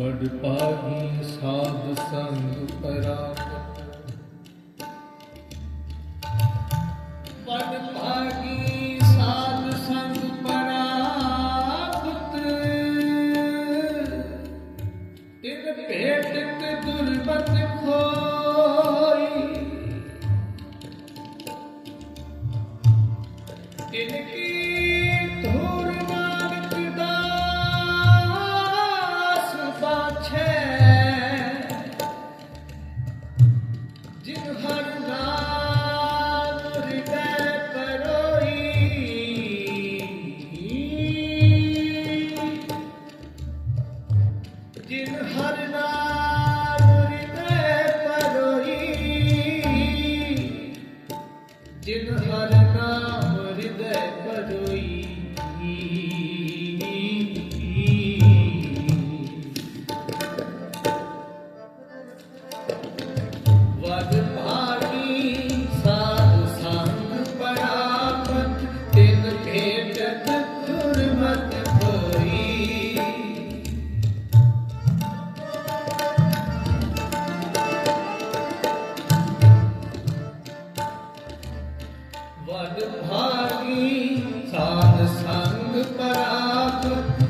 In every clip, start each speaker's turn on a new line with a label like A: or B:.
A: ਵਡ ਪਾਹੀ ਸਾਧ ਸੰਗ ਪਰਾਪਤ। ਵਡ ਦੁਰਬਤ ਖੋਈ। ਕੀ Do harder. ਵਡ ਭਾਗੀ ਸਾਧ ਸੰਗ ਪ੍ਰਾਪਤ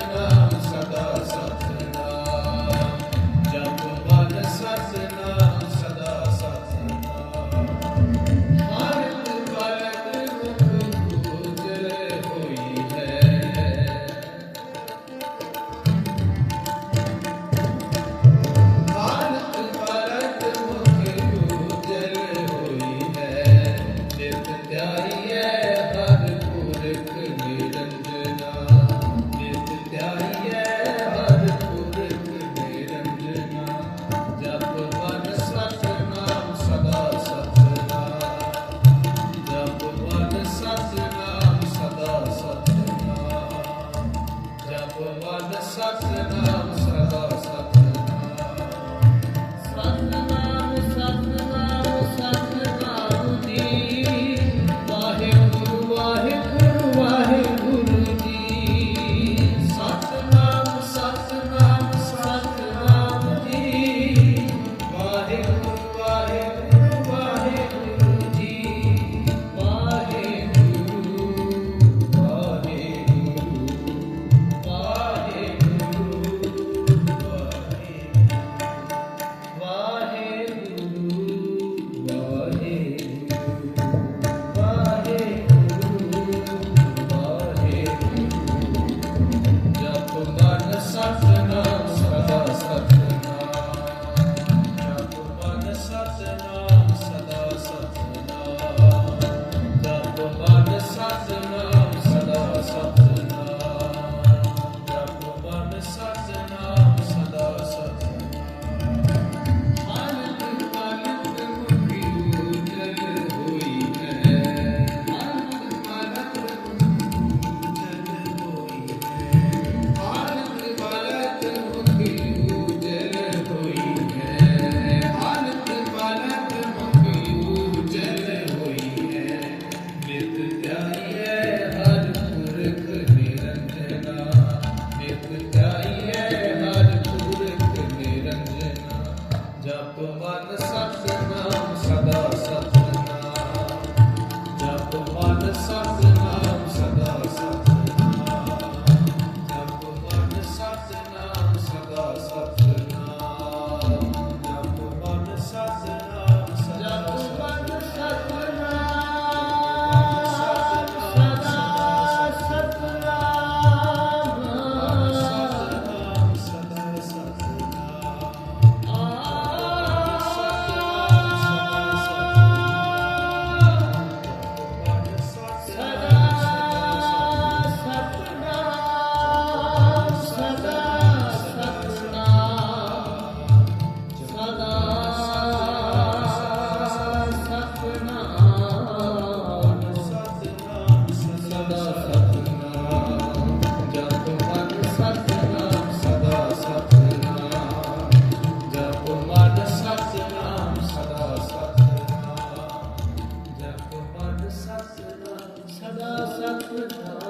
A: ਸਦਾ ਸਦਾ ya. Thank you.